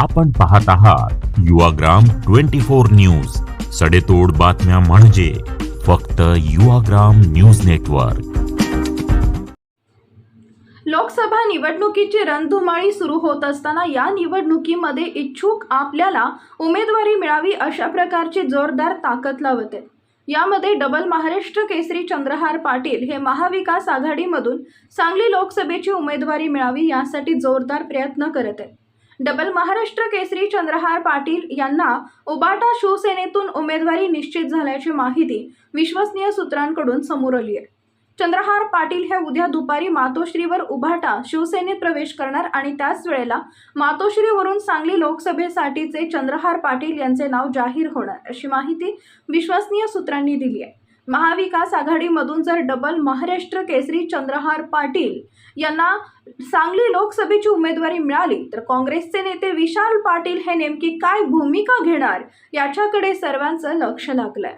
आपण पाहत आहात युवाग्राम ट्वेंटी फोर न्यूज. सडेतोड बातम्या म्हणजे फक्त युवाग्राम न्यूज नेटवर्क. लोकसभा निवडणुकीची रणधुमाळी सुरू होत असताना या निवडणुकीमध्ये इच्छुक आपल्याला उमेदवारी मिळावी अशा प्रकारची जोरदार ताकद लावत. आहे यामध्ये डबल महाराष्ट्र केसरी चंद्रहार पाटील हे महाविकास आघाडीमधून सांगली लोकसभेची उमेदवारी मिळावी यासाठी जोरदार प्रयत्न करत आहेत. डबल महाराष्ट्र केसरी चंद्रहार पाटील यांना उबाटा शिवसेनेतून उमेदवारी निश्चित झाल्याची माहिती विश्वसनीय सूत्रांकडून समोर आली आहे. चंद्रहार पाटील हे उद्या दुपारी मातोश्रीवर उभाटा शिवसेनेत प्रवेश करणार आणि त्याच वेळेला मातोश्रीवरून सांगली लोकसभेसाठीचे चंद्रहार पाटील यांचे नाव जाहीर होणार अशी माहिती विश्वसनीय सूत्रांनी दिली आहे. महाविकास आघाडीमधून जर डबल महाराष्ट्र केसरी चंद्रहार पाटील यांना सांगली लोकसभेची उमेदवारी मिळाली तर काँग्रेसचे नेते विशाल पाटील हे नेमकी काय भूमिका घेणार याच्याकडे सर्वांचं लक्ष लागलंय.